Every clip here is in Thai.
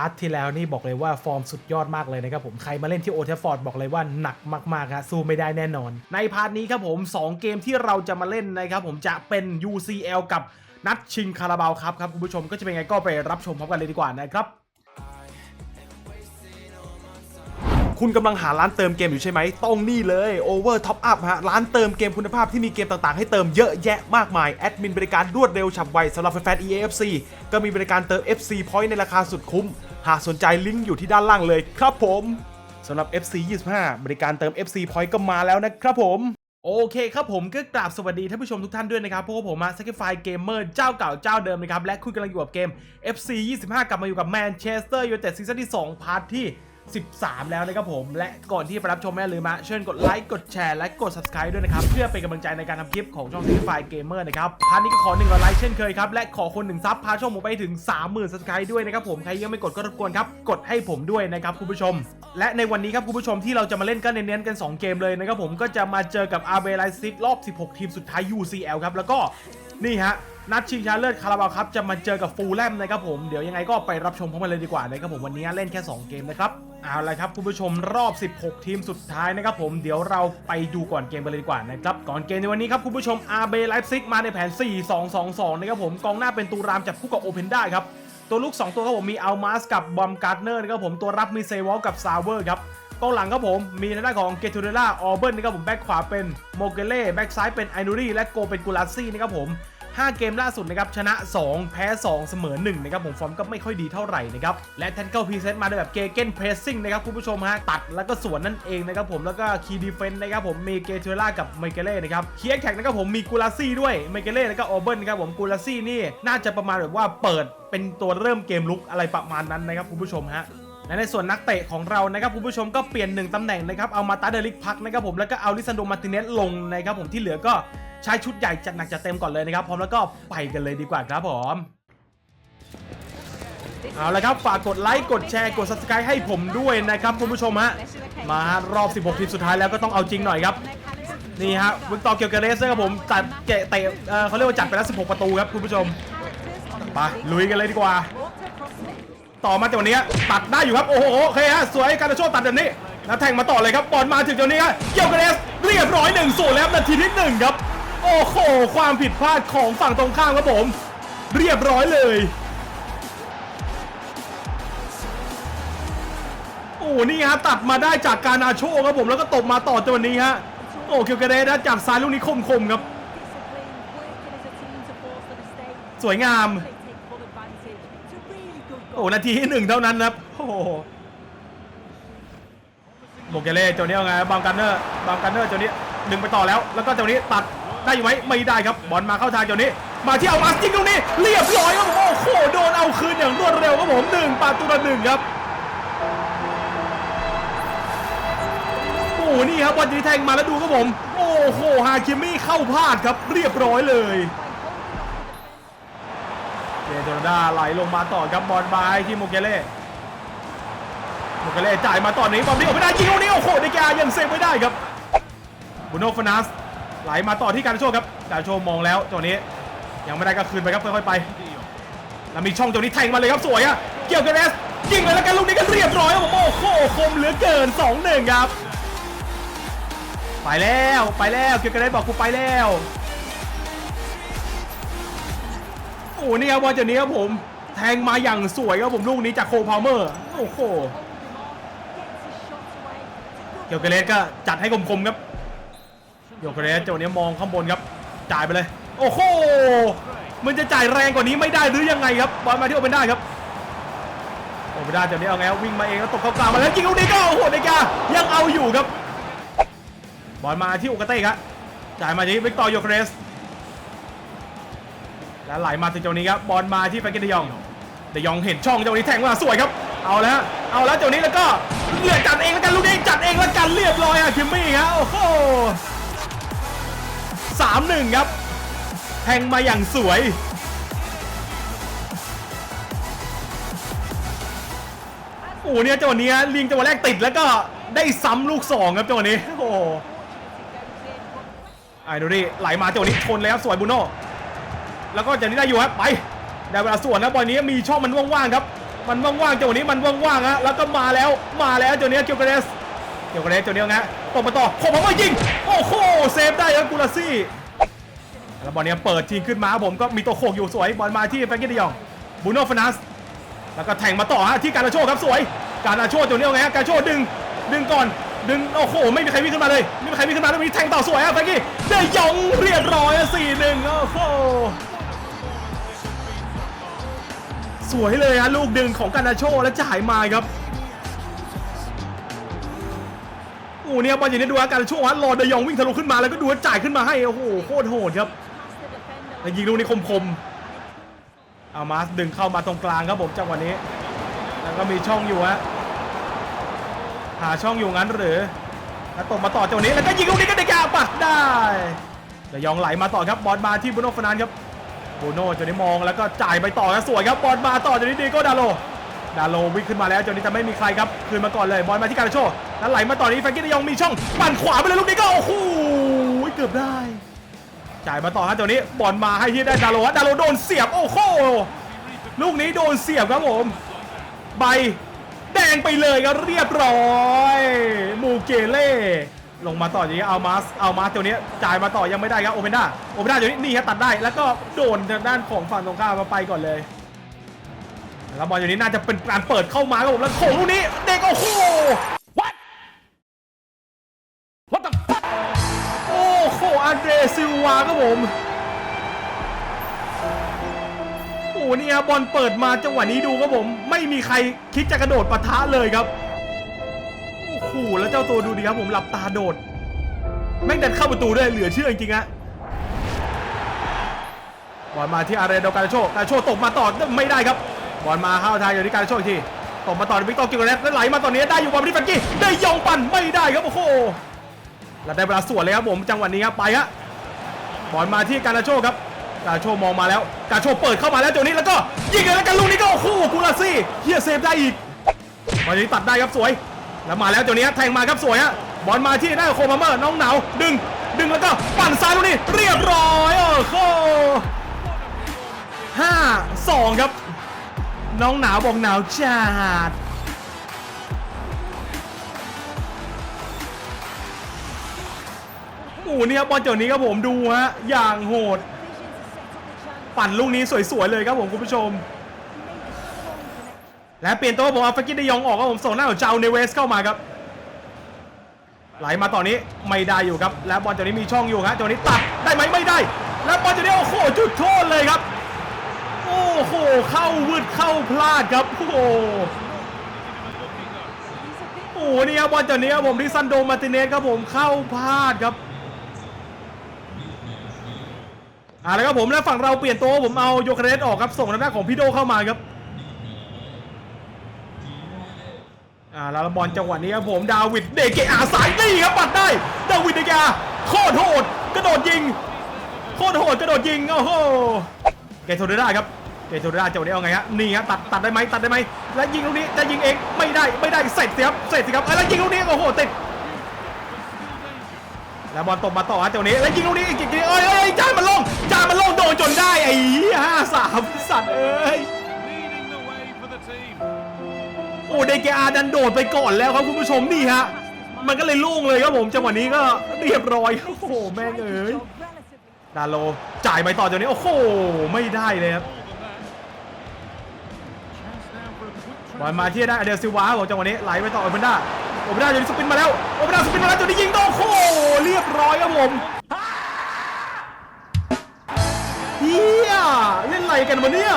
าร์ทที่แล้วนี่บอกเลยว่าฟอร์มสุดยอดมากเลยนะครับผมใครมาเล่นที่โอเทฟอร์ดบอกเลยว่าหนักมากๆฮะสู้ไม่ได้แน่นอน ในพาร์ทนี้ครับผม 2 เกมที่เราจะมาเล่นนะครับผมจะเป็น UCL กับนัดชิงคาราบาวครับครับคุณผู้ชมก็จะเป็นไงก็ไปรับชมพร้อมกันเลยดีกว่านะครับ คุณกำลังหาร้านเติมเกมอยู่ใช่ไหมต้องนี่เลย Over Top Up ฮะ ร้านเติมเกมคุณภาพที่มีเกมต่างๆ ให้เติมเยอะแยะมากมาย แอดมินบริการรวดเร็วฉับไวสำหรับแฟนๆ EAFC ก็มีบริการเติม FC Point ในราคาสุดคุ้ม หากสนใจลิงก์อยู่ที่ด้านล่างเลยครับผมสำหรับ FC 25 บริการเติม FC Point ก็มาแล้วนะครับผมโอเคครับผมก็กราบสวัสดีท่านผู้ชมทุกท่านด้วยนะครับเพราะว่าผมมา Sacrifice Gamer เจ้าเก่าเจ้าเดิมนะครับ และคุณกำลังอยู่กับเกม FC 25 กลับมาอยู่กับ Manchester United ซีซั่นที่ 2 พาร์ทที่ 13 แล้วนะครับผม และก่อนที่ไปรับชมแม่ลืมมาเชิญกดไลค์กดแชร์และกด subscribe ด้วยนะครับ เพื่อเป็นกำลังใจในการทำคลิปของช่อง Sacrifice Gamer นะครับพาร์ทนี้ก็ขอ1นึ่งไลค์เช่นเคยครับ และขอคนหนึ่งซับพาช่องผมไปถึง 30,000 subscribe ด้วยนะครับผมใครยังไม่กดก็รบกวนครับกดให้ผมด้วยนะครับคุณผู้ชม และในวันนี้ครับคุณผู้ชมที่เราจะมาเล่นก็เน้นๆกัน 2 เกมเลยนะครับผมก็จะมาเจอกับ RB Leipzig รอบ 16 ทีมสุดท้าย UCL ครับแล้วก็ นี่ฮะนัดชิงชนะเลิศคาราบาวครับจะมาเจอกับฟูลแลมนะครับผมเดี๋ยวยังไงก็ไปรับชมพร้อมกันเลยดีกว่านะครับผมวันนี้เล่นแค่ 2 เกมนะครับเอาละครับคุณผู้ชมรอบ 16 ทีมสุดท้ายนะครับผมเดี๋ยวเราไปดูก่อนเกมกันเลยดีกว่านะครับก่อนเกมในวันนี้ครับคุณผู้ชม RB Leipzig มาในแผน 4-2-2-2 นะครับผมกองหน้าเป็นตูรามจับคู่กับโอเพนได้ครับตัวลูก 2 ตัวครับผมมีอัลมาสกับบอมการ์เนอร์นะครับผมตัวรับมีเซวอลกับซาวเวอร์ครับ กองหลังครับผมมีทางด้านของเกตูเรล่าออเบิร์นนะครับผมแบ็คขวาเป็นโมเกเล่แบ็คซ้ายเป็นไอนูรี่และโกเป็นกูลาซี่นะครับผม 5 เกมล่าสุดนะครับชนะ 2 แพ้ 2 เสมอ 1 นะครับผมฟอร์มก็ไม่ค่อยดีเท่าไหร่นะครับและแทนเกิลพรีเซนต์มาในแบบเกเกนเพรสซิ่งนะครับคุณผู้ชมฮะตัดแล้วก็สวนนั่นเองนะครับผมแล้วก็คีย์ดีเฟนต์นะครับผมมีเกเทล่ากับไมเกเล่นะครับคีย์แท็กนะครับผมมีกูลาซี่ด้วยไมเกเล่แล้วก็ออเบิร์นนะครับผมกูลาซี่นี่น่าจะประมาณแบบว่าเปิดเป็นตัวเริ่มเกมลุกอะไรประมาณนั้นนะครับคุณผู้ชมฮะ และในส่วนนักเตะของเรานะครับคุณผู้ชมก็เปลี่ยนหนึ่งตำแหน่งนะครับเอามาตาเดลิกพักนะครับผมแล้วก็เอาลิซันโดมาติเนสลงนะครับผมที่เหลือก็ใช้ชุดใหญ่จัดหนักจัดเต็มก่อนเลยนะครับพร้อมแล้วก็ไปกันเลยดีกว่าครับผมเอาละครับฝากกดไลค์กดแชร์กด subscribe ให้ผมด้วยนะครับคุณผู้ชมฮะมาฮะรอบ 16 ทีมสุดท้ายแล้วก็ต้องเอาจริงหน่อยครับนี่ฮะวิกตอร์เกียวเกเรสครับผมจัดเตะเอ่อเขาเรียกว่าจัดไปแล้ว 16 ประตูครับคุณผู้ชมไปลุยกันเลยดีกว่า ต่อมาจากวันนี้ตัดได้อยู่ครับโอ้โหโอเคฮะสวยการโชว์ตัดแบบนี้แล้วแทงมาต่อเลยครับบอลมาถึงตรงนี้ครับเกี่ยวกับเอสเรียบร้อยหนึ่งศูแล้วนาทีที่หนึ่งครับโอ้โหความผิดพลาดของฝั่งตรงข้ามครับผม เรียบร้อยเลยโอ้นี่ฮะตัดมาได้จากการอาโชครับผมแล้วก็ตบมาต่อจนวันนี้ฮะโอ้เกี่ยวกับเอสจากซ้ายลูกนี้คมๆครับ สวยงาม โอ้นาทีที่หนึ่งเท่านั้นนะครับโอ้โหโมเกเล่เจ้านี้เอาไงบางกันเนอร์บางกันเนอร์เจ้านี้ดึงไปต่อแล้ว แล้วก็เจ้านี้ตัดได้อยู่ไหมไม่ได้ครับบอลมาเข้าทางเจ้านี้ มาที่เอามาสยิงตรงนี้ เรียบร้อยครับผมโอ้โหโดนเอาคืนอย่างรวดเร็วครับผมหนึ่งประตูต่อหนึ่งครับโอ้โหนี่ครับบอลนี้แทงมาแล้วดูครับผม โอ้โหฮาคิมี่เข้าพลาดครับ เรียบร้อยเลย เจโจนาดาไหลลงมาต่อครับบอลมาให้ที่โมเกเล่โมเกเล่จ่ายมาต่อนี้บอลนี้ออกไม่ได้ยิงลูกนี้โอ้โหเดกายังเซฟไม่ได้ครับบุโนฟานัสไหลมาต่อที่การโชว์ครับการโชว์มองแล้วตัวนี้ยังไม่ได้ก็คืนไปครับค่อยๆไปแล้วมีช่องตัวนี้แทงมาเลยครับสวยอะเกี่ยวกับเอสยิงเลยแล้วกันลูกนี้ก็เรียบร้อยครับผมโอ้โหคมเหลือเกิน2-1ครับไปแล้วไปแล้วเกี่ยวกับเอสบอกกูไปแล้ว อ้นี่ครับบอลจากนี้ครับผม แทงมาอย่างสวยครับผมลูกนี้จากโคพาวเมอร์ โอ้โห เกียวเกเรสก็จัดให้คมๆครับ เกียวเกเรสเจ้านี้มองข้างบนครับ จ่ายไปเลย โอ้โห มันจะจ่ายแรงกว่านี้ไม่ได้หรือยังไงครับ บอลมาที่โอเปนได้ครับ โอเปนได้เจ้านี้เอาไงวิ่งมาเองแล้วตกเข้ากลางมาแล้วยิงลูกนี้ก็โอ้โหเดกายังเอาอยู่ครับ บอลมาที่โอกาเต้ครับจ่ายมาที่วิกตอร์โยเกเรส แล้วไหลมาถึงเจ้านี้ครับบอลมาที่แฟรงเกนเดยองเดยองเห็นช่องเจ้านี้แทงมาสวยครับ เอาแล้วเอาแล้วเจ้านี้แล้วก็เลือกจัดเองแล้วกันลูกนี้จัดเองแล้วกันเรียบร้อยอะคิมมี่ครับโอ้โหสามหนึ่งครับแทงมาอย่างสวยโอ้เนี่ยจังหวะนี้ลิงจังหวะแรกติดแล้วก็ได้ซ้ำลูกสองครับจังหวะนี้โอ้โหไอ้ดูดิไหลมาจังหวะนี้ชนเลยครับสวยบุโน่ แล้วก็จากนี้ได้อยู่ครับไปได้เวลาส่วนนะบอลนี้มีช่องมันว่างๆครับมันว่างๆจังหวะนี้มันว่างๆฮะแล้วก็มาแล้วมาแล้วจังหวะนี้เกียวกาเรสเกียวกาเรสจังหวะนี้ไงตบมาต่อผมมายิงโอ้โหเซฟได้ครับกูลาซี่แล้วบอลเนี้ยเปิดทีขึ้นมาผมก็มีตัวโขกอยู่สวยบอลมาที่แฟรงกี้ดิยองบูโน่ฟานัสแล้วก็แทงมาต่อฮะที่การาโชครับสวย การาโชจังหวะนี้ไงฮะการาโชดึงดึงก่อนดึงโอ้โหไม่มีใครวิ่งขึ้นมาเลยไม่มีใครวิ่งขึ้นมาแล้วมีแทงต่อสวยฮะแฟรงกี้เดยองเรียบร้อยสี่หนึ่งโอ้โห สวยเลยฮะลูกดึงของการนาโชแล้วจ่ายมาครับโอ้เนี่ยบอลอย่างนี้ดูฮะการนาโชฮะรอเดยองวิ่งทะลุขึ้นมาแล้วก็ดูว่าจ่ายขึ้นมาให้โอ้โหโคตรโหดครับแล้วยิงลูกนี้คมๆอามาสดึงเข้ามาตรงกลางครับผมจังหวะนี้ แล้วก็มีช่องอยู่ฮะหาช่องอยู่งั้นหรือแล้วตกมาต่อจังหวะนี้แล้วก็ยิงลูกนี้ก็ได้แก่ปักได้เดยองไหลมาต่อครับบอลมาที่บุโนฟนานครับ บโน่จนนี้มองแล้วก็จ่ายไปต่อแล้วสวยครับบอลมาต่อจนนี้ดีก็ดาโลดาโลวิ่งขึ้นมาแล้วจนนี้จะไม่มีใครครับคืนมาก่อนเลยบอลมาที่การาโชแล้วไหลมาต่อนี้แฟรงกี้ดยองมีช่องปั่นขวาไปเลยลูกนี้ก็โอ้โหเกือบได้ จ่ายมาต่อฮะจนนี้บอลมาให้ที่ได้ดาโลฮะดาโลโดนเสียบโอ้โหลูกนี้โดนเสียบครับผมใบแดงไปเลยก็เรียบร้อย มูเกเล่ ลงมาต่ออย่างนี้เอามาสเอามาสตัวนี้จ่ายมาต่อยังไม่ได้ครับโอเปนด้าโอเปนด้าตัวนี้นี่ครับตัดได้แล้วก็โดนทางด้านของฝั่งตรงข้ามมาไปก่อนเลยแล้วบอลอยู่นี้น่าจะเป็นการเปิดเข้ามาครับผมแล้วโขงลูกนี้เด็กโอ้โห what what the fuck โอ้โหอันเดรซิลวาครับผมโอ้โหนี่ครับบอลเปิดมาจังหวะนี้ดูครับผม ไม่มีใครคิดจะกระโดดปะทะเลยครับ หแล้วเจ้าตัวดูดีครับผมหลับตาโดด แม่งดันเข้าประตูด้วยเหลือเชื่อจริงๆฮะบอลมาที่อาร์เรโดการาโชกการาโชตกมาต่อไม่ได้ครับบอลมาเข้าทางอยู่ที่การาโชอีกทีตกมาต่อวิกตอร์กิโกเรสแล้วไหลมาตอนนี้ได้อยู่บอลมาที่แฟรงกี้ได้ยองปั่นไม่ได้ครับโอ้โหแล้วได้เวลาสวนเลยครับผมจังหวะนี้ครับไปฮะบอลมาที่การาโชครับการาโชมองมาแล้วการาโชเปิดเข้ามาแล้วจังหวะนี้แล้วก็ยิงเลยแล้วกันลูกนี้ก็โอ้โหกูลาซี่เฮียเซฟได้อีกบอลนี้ตัดได้ครับสวย แล้วมาแล้วจัวนี้แทงมาครับสวยฮะบอลมาที่หน้าโคมาเมอร์น้องหนาวดึง ดึงแล้วก็ปั่นซ้ายลูกนี้เรียบร้อยโอ้โหห้าสองครับ น้องหนาวบอกหนาวจัดโอ้โหเนี่ยบอลเจ้านี้ครับผมดูฮะอย่างโหด ปั่นลูกนี้สวยๆเลยครับผมคุณผู้ชม และเปลี่ยนตัวผมเอาฟากิดได้ยองออกครับผมส่งหน้าของเจ้าเนเวสเข้ามาครับ ไหลมาต่อนนี้ไม่ได้อยู่ครับ และบอลเจ้านี้มีช่องอยู่ครับเจ้านี้ตัดได้ไหมไม่ได้ และบอลเจ้านี้โอ้โหจุดโทษเลยครับ โอ้โหเข้าวืดเข้าพลาดครับโอ้โหโอ้โหนี่ครับบอลเจ้านี้ครับผมที่ซันโดมาติเนสครับผมเข้าพลาดครับอ่าแล้วครับผมแล้วฝั่งเราเปลี่ยนตัวผมเอาโยคเรสออกครับส่งทางด้านของพี่โดเข้ามาครับ อ่าแล้วบอลจังหวะนี้ครับผมดาวิดเดเกอาสายนี่ครับปัดได้ดาวิดเดเกอาโคตรโหดกระโดดยิงโคตรโหดกระโดดยิงโอ้โหเกโทเดราครับเกโทเดราจังหวะนี้เอาไงฮะนี่ฮะตัดตัดได้ไหมตัดได้ไหมและยิงลูกนี้จะยิงเองไม่ได้ไม่ได้เสร็จสิครับเสร็จสิครับแล้วยิงลูกนี้โอ้โหติดแล้วบอลตกมาต่อฮะเจ้านี้แล้วยิงลูกนี้อีกทีเอ้ยเอ้ยจามันลงจ่านมันลงโดนจนได้ไอ้ห้าสามสัตว์เอ้ย อ้เดกอาดันโดดไปก่อนแล้วครับคุณผู้ชมนี่ฮะ มันก็เลยโล่งเลยครับผมจังหวะนี้ก็เรียบร้อยโอ้โหแม่งเอ้ยดาโลจ่ายไปต่อจากนี้ โอ้โห ไม่ได้เลยครับบอลมาที่ได้อเดลซิวาของจังหวะนี้ไหลไปต่อโอเปนด้าโอเปนด้าจะสปินมาแล้วโอเปนด้าสปินมาแล้วจะได้ยิงโอ้โหเรียบร้อยครับผมเฮียเล่นอะไรกันวะเนี่ย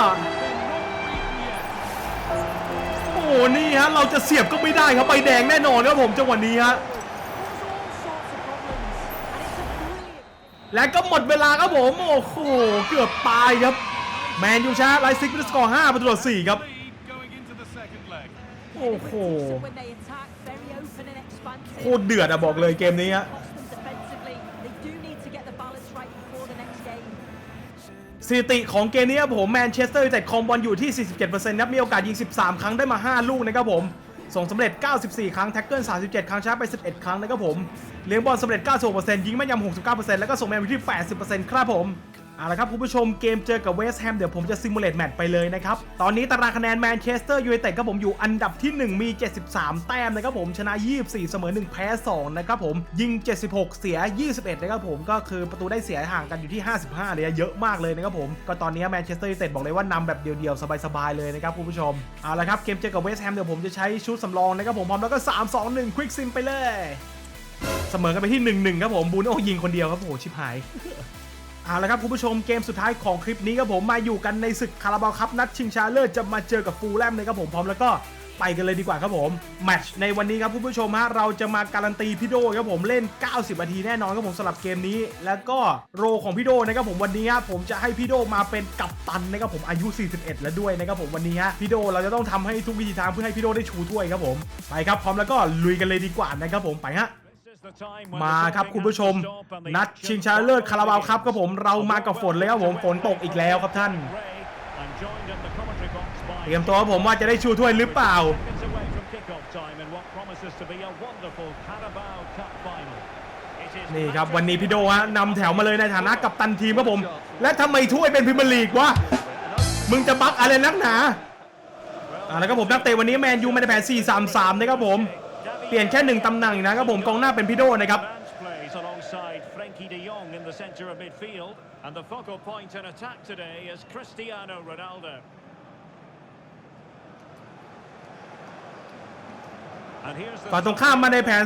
นี่ฮะเราจะเสียบก็ไม่ได้ครับใบแดงแน่นอนครับผมจังหวะนี้ฮะและก็หมดเวลาครับผมโอ้โหเกือบตายครับ แมนยูชนะไลซิกเป็นสกอร์5ประตูต่อ4ครับโอ้โหโคตรเดือดอะบอกเลยเกมนี้ฮะ สถิติของเกมนี้ครับผมแมนเชสเตอร์ยูไนเต็ดครองบอลอยู่ที่ 47%ครับมีโอกาสยิง 13 ครั้งได้มา 5 ลูกนะครับผม ส่งสำเร็จ 94 ครั้ง แท็กเกิล 37 ครั้งชนะไป 11 ครั้งนะครับผม เลี้ยงบอลสำเร็จ 96%ยิงแม่นยำ69%แล้วก็ส่งแมนอยู่ที่ 80%ครับผม เอาละครับคุณผู้ชมเกมเจอกับเวสต์แฮมเดี๋ยวผมจะซิมูเลตแมตช์ไปเลยนะครับ ตอนนี้ตารางคะแนนแมนเชสเตอร์ยูไนเต็ดครับผมอยู่อันดับที่ 1 มี 73 แต้มนะครับผมชนะ 24 เสมอ 1 แพ้ 2 นะครับผม ยิง 76 เสีย 21 นะครับผมก็คือประตูได้เสียห่างกันอยู่ที่ 55 เลยเยอะมากเลยนะครับผม ก็ตอนนี้แมนเชสเตอร์ยูไนเต็ดบอกเลยว่านำแบบเดียวๆ สบายๆเลยนะครับคุณผู้ชมเอาละครับเกมเจอกับเวสต์แฮมเดี๋ยวผมจะใช้ชุดสำรองนะครับผมพร้อมแล้วก็3 2 1ควิกซิมไปเลย เสมอกันไปที่1-1ครับผมบูโน่ยิงคนเดียวครับโอ้โหชิบหาย เอาละครับคุณผู้ชมเกมสุดท้ายของคลิปนี้ครับผมมาอยู่กันในศึกคาราบาวครับนัดชิงชนะเลิศจะมาเจอกับฟูลแลมนะครับผมพร้อมแล้วก็ไปกันเลยดีกว่าครับผมแมตช์ในวันนี้ครับคุณผู้ชมฮะเราจะมาการันตีพี่โดครับผมเล่น 90 นาทีแน่นอนครับผมสำหรับเกมนี้ แล้วก็โรของพี่โดนะครับผมวันนี้ฮะผมจะให้พี่โดมาเป็นกัปตันนะครับผมอายุ 41 แล้วด้วยนะครับผมวันนี้ฮะพี่โดเราจะต้องทำให้ทุกวิธีทางเพื่อให้พี่โดได้ชูถ้วยครับผมไปครับพร้อมแล้วก็ลุยกันเลยดีกว่านะครับผมไปฮะ มาครับคุณผู้ชม นัดชิงชนะเลิศคาราบาวครับครับผมเรามากับฝนเลยครับผมฝนตกอีกแล้วครับท่านเตรียมตัวครับผมว่าจะได้ชูถ้วยหรือเปล่า นี่ครับวันนี้พี่โดฮะนำแถวมาเลยในฐานะกัปตันทีมครับผม และทำไมถ้วยเป็นพรีเมียร์ลีกวะ มึงจะบักอะไรนักหนาอ่าแล้วก็ผมนักเตะวันนี้แมนยูมาในแผน4-3-3นะครับผม เปลี่ยนแค่หนึ่งตำแหน่งนะครับผมกองหน้าเป็นพี่โดนะครับ alongside Frankie de Jong in the centre of midfield. And the focal point in attack today is Cristiano Ronaldo. The ฝั่งตรงข้ามมาในแผน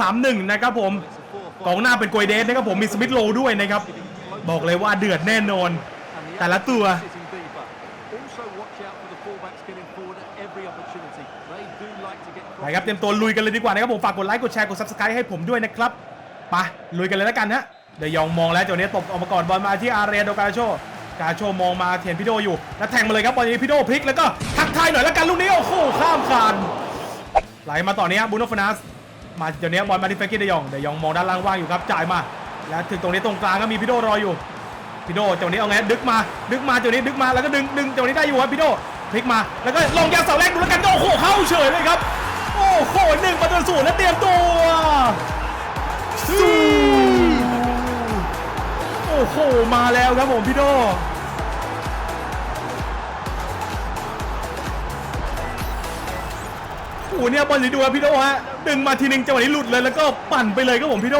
4-2-3-1 นะครับผมกองหน้าเป็นกวยเดสนะครับผมมีสมิธโลด้วยนะครับ บอกเลยว่าเดือดแน่นอน แต่ละตัว ไปครับเตรียมตัวลุยกันเลยดีกว่านะครับผมฝากกดไลค์กดแชร์กด subscribe ให้ผมด้วยนะครับไปลุยกันเลยแล้วกันนะเดี๋ยวยองมองแล้วจังหวะนี้ตบออกมาก่อนบอลมาที่อาเรียโดกาโชกาโชมองมาเห็นพี่โดอยู่แล้วแทงมาเลยครับบอลนี้พี่โดพลิกแล้วก็ทักทายหน่อยแล้วกันลูกนี้โอ้โหข้ามคานไหลมาต่อเนี้ยบูโนฟนัสมาเดี๋ยวนี้บอลมาที่เฟกกี้เดยองเดยองมองด้านล่างว่างอยู่ครับจ่ายมา แล้วถึงตรงนี้ตรงกลางก็มีพี่โดรออยู่พี่โดจังหวะนี้เอาไงดึกมาดึกมาจังหวะนี้ดึกมาแล้วก็ดึงดึงจังหวะนี้ได้อยู่ครับพี่โดพลิกมาแล้วก็ลงยาเสาแรกดูแล้วกันโอ้โหเข้าเฉยเลยครับ อ้โหหนึ่งประตูศูนย์แล้วเตรียมตัวสู้โอ้โห มาแล้วครับผมพี่โดโอ้โหเนี่ยบอลสีดูครับพี่โดฮะ ดึงมาทีนึงจังหวะนี้หลุดเลยแล้วก็ปั่นไปเลยครับผมพี่โด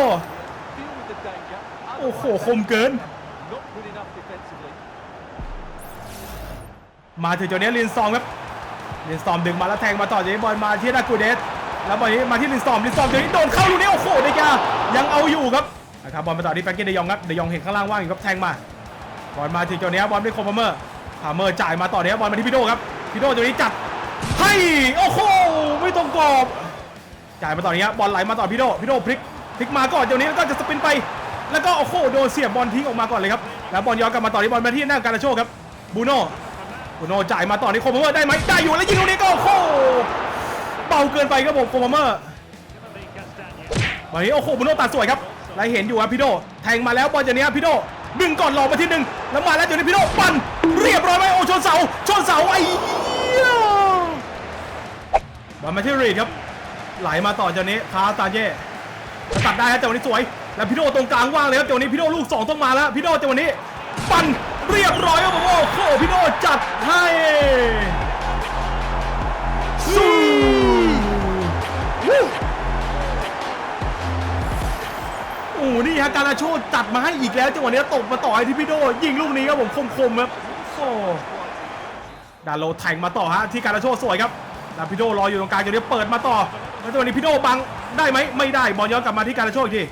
โอ้โห คมเกิน มาถึงจังหวะนี้ลินสตอมครับ ลินสตอมดึงมาแล้วแทงมาต่อจากนี้บอลมาที่นากูเดสแล้วบอลนี้มาที่ลินสตอมลินสตอมเจังหวนี้โดนเข้าลูกนี้โอ้โหเดกายังเอาอยู่ครับนะครับบอลมาต่อที่แฟรงกี้เดยองครับเดยองเห็นข้างล่างว่างอยู่ครับแทงมาบอลมาถึงจังหวะนี้บอลไปโคมพาเมอร์พาเมอร์จ่ายมาต่อเนี้ยบอลมาที่พี่โดครับพี่โดจังหวนี้จัดให้โอ้โหไม่ตรงกรอบจ่ายมาต่อเนี้ยบอลไหลมาต่อพี่โดพี่โดพลิกพลิกมาก่อนจังหวนี้แล้วก็จะสปินไป แล้วก็โอ้โหโดนเสียบบอลทิ้งออกมาก่อนเลยครับแล้วบอลย้อนกลับมาต่อที่บอลมาที่หน้าการาโชครับบูโน่ บูโน่จ่ายมาต่อที่โคมเมอร์ได้ไหมได้อยู่แล้วยิงลูกนี้ก็โอ้โหเบาเกินไปครับผมโคมเมอร์วันนี้โอ้โหบูโน่ตัดสวยครับแลเห็นอยู่ครับพี่โดแทงมาแล้วบอลจากนี้พี่โดดึงก่อนหลอกมาทีหนึ่งแล้วมาแล้วจากนี้พี่โดปั่นเรียบร้อยไหมโอ้ชนเสาชนเสาไอ้เหี้ยบอลมาที่รีดครับไหลมาต่อจากนี้คาตาเย่ตัดได้ครับจังหวะนี้สวย แล้วพี่โดตรงกลางว่างเลยครับจังหวะนี้พี่โดลูกสองต้องมาแล้วพี่โดจังหวะนี้ปั่น เรียบร้อยครับผมโอ้โหพี่โดจัดให้สู้โอ้โหนี่ฮะการาโชจัดมาให้อีกแล้วจังหวะนี้ตบมาต่อให้ที่พี่โดยิงลูกนี้ครับผมคมๆครับโอ้ดาโลแทงมาต่อฮะที่การาโชสวยครับแล้วพี่โดรออยู่ตรงกลางจังหวะนี้เปิดมาต่อแล้วจังหวะนี้พี่โดบังได้ไหมไม่ได้บอลย้อนกลับมาที่การาโชอีกที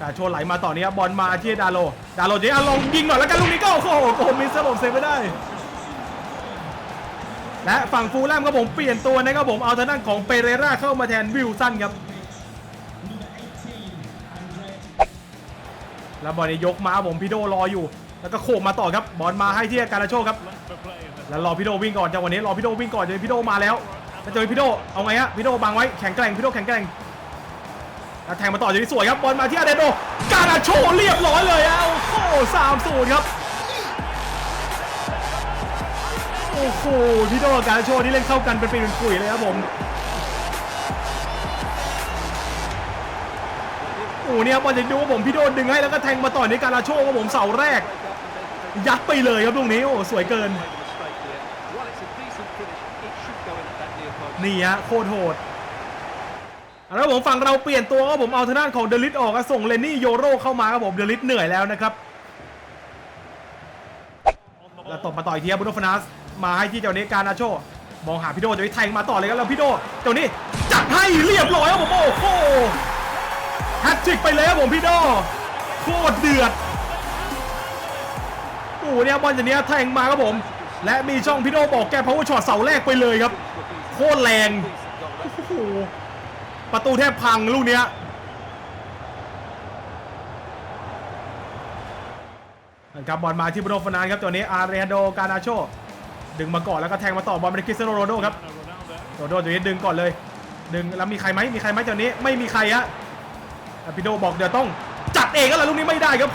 กาโชว์ไหลมาต่อเนี้ยบอลมาที่ดาโล ดาโลเดี๋ยวลองยิงหน่อยแล้วกันลูกนี้ก็โอ้โหโกมิสครับผมเซฟไม่ได้ และฝั่งฟูลแลมครับผมเปลี่ยนตัวนะครับผมเอาทางด้านของเปเรราเข้ามาแทนวิลสันครับแล้วบอลนี้ยกมาผมพี่โดรออยู่ แล้วก็โขกมาต่อครับบอลมาให้ที่การาโชครับ แล้วรอพี่โดวิ่งก่อนจังหวะนี้รอพี่โดวิ่งก่อนจะพี่โดมาแล้วแล้วเจอพี่โดเอาไงฮะพี่โดบังไว้แข็งแกร่งพี่โดแข็งแกร่ง แล้วแทงมาต่อจากนี้สวยครับบอลมาที่อาเดโดการาโชเรียบร้อยเลยอะโอ้โหสามศูนย์ครับโอ้โหพี่โดกับการาโชนี่เล่นเข้ากันเป็นปีเป็นปุ๋ยเลยครับผมโอ้เนี่ยบอลจะดูว่าผมพี่โดดึงให้แล้วก็แทงมาต่อในการาโชครับผมเสาแรก ยัดไปเลยครับตรงนี้โอ้สวยเกินนี่ฮะโคตรโหด แล้วผมฝั่งเราเปลี่ยนตัวก็ผมเอาทางด้านของเดลิทออกก็ส่งเลนนี่โยโรเข้ามาครับผมเดลิทเหนื่อยแล้วนะครับแล้วตบมาต่อยเทียบุโนฟนัสมาให้ที่เจ้าเนการนาโชมองหาพี่โดเจ้านี้แทงมาต่อเลยครับแล้วพี่โดเจ้านี้จัดให้เรียบร้อยครับผมโอ้โหแฮตทริกไปเลยครับผมพี่โดโคตรเดือดโอ้โหเนี่ยบอลจากเนี้ยแทงมาครับผม และมีช่องพี่โดบอกแกพาวเวอร์ช็อตเสาแรกไปเลยครับ โคตรแรงโอ้โห ประตูแทบพังลูกเนี้ยนะครับบอลมาที่บรูโนฟานานครับตัวนี้อาร์เรโดกานาโชดึงมาก่อนแล้วก็แทงมาต่อบอลไปที่คริสเตียโนโรโดครับโรโดตัวนี้ดึงก่อนเลย ดึงแล้วมีใครไหมมีใครไหมตัวนี้ไม่มีใครฮะแล้วพี่โดบอกเดี๋ยวต้องจัดเองก็แล้วลูกนี้ไม่ได้ครับ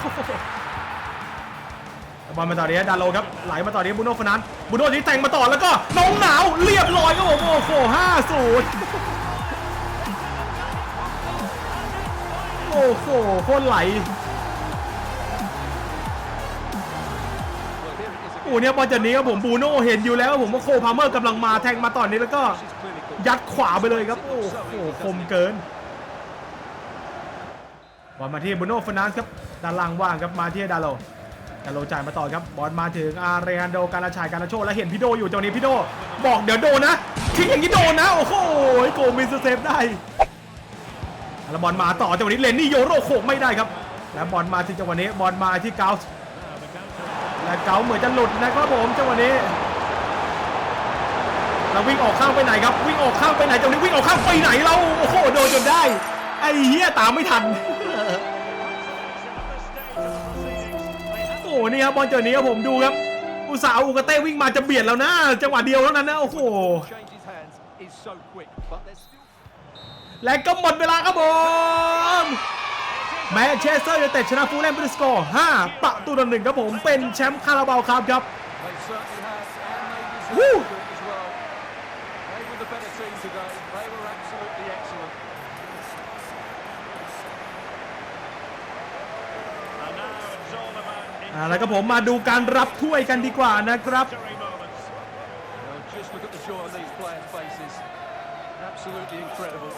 บอลมาต่อเนี้ดาโลครับไหลมาต่อเนี้บูโน่ฟาร์นานบูโน่ที่แทงมาต่อแล้วก็น้องหนาวเรียบร้อยครับผมโอ้โหห้าศูนย์ โอ้โหโคตรไหลโอ้เนี่ยบอลจากนี้ครับผมบูโน่เห็นอยู่แล้วครับผมว่าโคพาเมอร์กำลังมาแทงมาตอนนี้แล้วก็ยัดขวาไปเลยครับ โอ้โหคมเกินบอลมาที่บูโน่ฟนานด์ครับด้านล่างว่างครับมาที่ดาโลดาโลจ่ายมาต่อครับบอลมาถึงอาร์เรฮันโดการาชายการาโชแล้วเห็นพี่โดอยู่ตรงนี้พี่โดบอกเดี๋ยวโดนนะทิ้งอย่างนี้โดนนะ โอ้โหโกมินเซฟได้ แล้วบอลมาต่อจังหวะนี้เลนนี่โยโรโขกไม่ได้ครับ แล้วบอลมาที่จังหวะนี้บอลมาที่เกาส์และเกาเหมือนจะหลุดนะครับผมจังหวะนี้เราวิ่งออกข้างไปไหนครับ วิ่งออกข้างไปไหนจังหวะนี้วิ่งออกข้างไปไหนเราโอ้โหโดนจนได้ไอ้เหี้ยตามไม่ทันโอ้โหนี่ครับบอลเจอนี้ครับผมดูครับอุตสาอุกเต้วิ่งมาจะเบียดแล้วนะจังหวะเดียวเท่านั้นนะโอ้โห และก็หมดเวลาครับผมแมนเชสเตอร์ยูไนเต็ดชนะฟูลแลมด้วยสกอร์ 5 ประตูต่อหนึ่งครับผมเป็นแชมป์คาราบาวครับครับ They certainly have, and they Woo! deserve to do it as well. They were the better team today. They were absolutely excellent. And now it's all about อ่าแล้วก็ผมมาดูการรับถ้วยกันดีกว่านะครับ Absolutely incredible.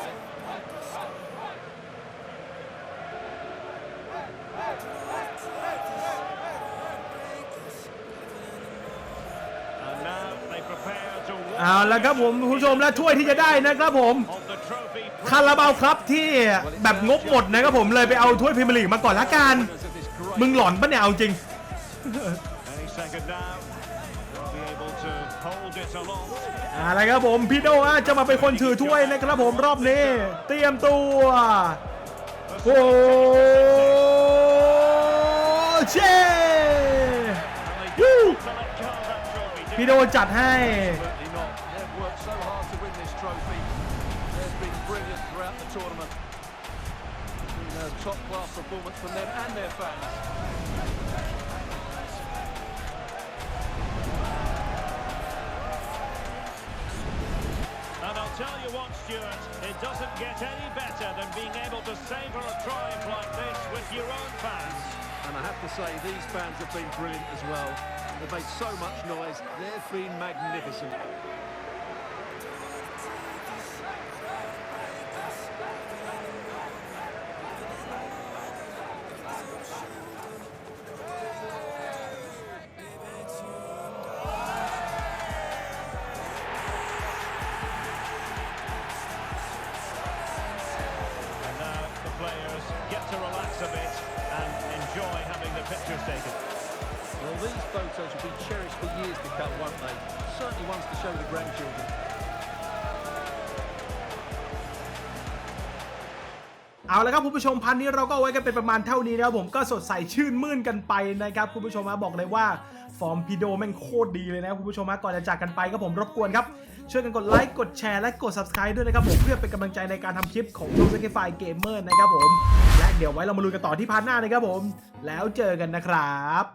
And now they prepare to walk เอาละครับผมคุณผู้ชมและถ้วยที่จะได้นะครับผม of the trophy. คาราบาวครับที่แบบงบหมดนะครับผมเลยไปเอาถ้วยพรีเมียร์ลีกมาก่อนละกัน Winners of this great มึงหลอนปะเนี่ยเอาจริง Any second now, they'll be able to hold it aloft. อาละครับผมพี่โดะจะมาเป็นคนถือถ้วยนะครับผมรอบนี้ เตรียมตัวโอ้เชพี่โดจัดให้ Stuart, it doesn't get any better than being able to savour a triumph like this with your own fans. And I have to say, these fans have been brilliant as well. They've made so much noise. They've been magnificent. Enjoy having the pictures taken. Well, these photos will be cherished for years to come, won't they? Certainly ones to show the grandchildren. เอาละครับคุณผู้ชมพันนี้เราก็เอาไว้กันเป็นประมาณเท่านี้นะครับผมก็สดใสชื่นมื่นกันไปนะครับคุณผู้ชมมาบอกเลยว่า ฟอร์มพีโดแม่งโคตรดีเลยนะคุณผู้ชมมาก่อนจะจากกันไปก็ผมรบกวนครับ ช่วยกันกดไลค์กดแชร์และกด subscribe ด้วยนะครับผมเพื่อเป็นกำลังใจในการทำคลิปของช่อง s a c r i f y Gamer นะครับผมและ เดี๋ยวไว้เรามาลุยกันต่อที่พาร์ทหน้านะครับผม แล้วเจอกันนะครับ